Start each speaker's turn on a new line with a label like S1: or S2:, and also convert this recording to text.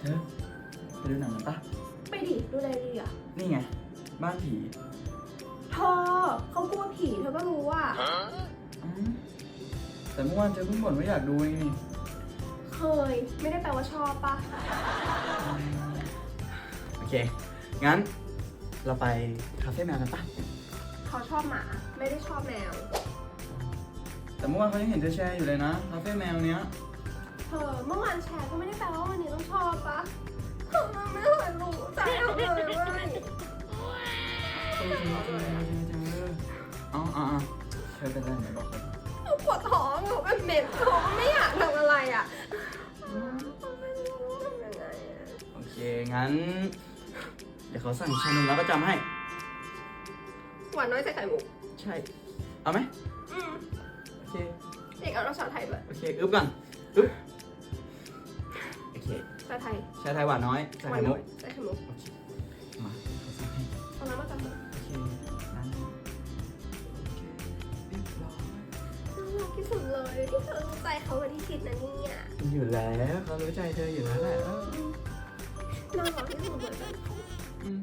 S1: ไปดูหนังกันปะ
S2: ไปดิดูอะไรดีอะ
S1: นี่ไง บ้านผี
S2: เธอเขากลัวผีเธอก็รู้ว่ะ
S1: แต่เมื่อวานเจอเพิ่งบ่นว่าอยากดูเองนี่
S2: เคย ไม่ได้แปลว่าชอบปะ
S1: โอเค งั้น เราไปคาเฟ่แมวกันปะ
S2: เขาชอบหมา ไม่ได้ชอบแมว
S1: แต่เมื่อวานเขายังเห็นเธอแชร์อยู่เลยนะคาเฟ่แมวเนี้ย
S2: เธอเมื่อวานแชร์ก็ไม่ได้แปลว่าวันนี้ ชอบปะเธอไม่เคยรู้ใจเอาเลยเว้ย
S1: เออจริงๆจริงๆจริงๆเออเอาเอาเอาเธอเป็นอะไรไหนบอกเขา
S2: หนูปวดท้องหนูเป็นเหม็นท้องไม่อยากทำอะไรอะไม่รู้ทำยังไงอะ
S1: โอเค งั้น เดี๋ยวเขาสั่งชานมแล้วก็จำให้
S2: หวานน้อยใส่ไข่มุก
S1: ใช่ เอาไหม
S2: อืม
S1: โอเค
S2: เด็กเอารสชาติไทยด้วย
S1: โอเค อึ๊บก่อนอึ๊บ
S2: ชาไทย
S1: ชาไทยหวานน้อยใส่
S2: หวาน
S1: ไข่
S2: น้
S1: มุ
S2: อกยใส่ไข่มุก
S1: โอเคมาเขาสั่งให้
S2: เอาน้ำมาจากไหน
S1: โอเคนั้นโอเคเรียบร้อย
S2: น่ารักที่สุดเลยที่เธอรู้ใจเขากว่าที่คิดนะเนี่ย
S1: อยู่แล้วเขารู้ใจเธออยู่แล้วแหละเออ
S2: น่ารักที่สุดเลย
S1: อืม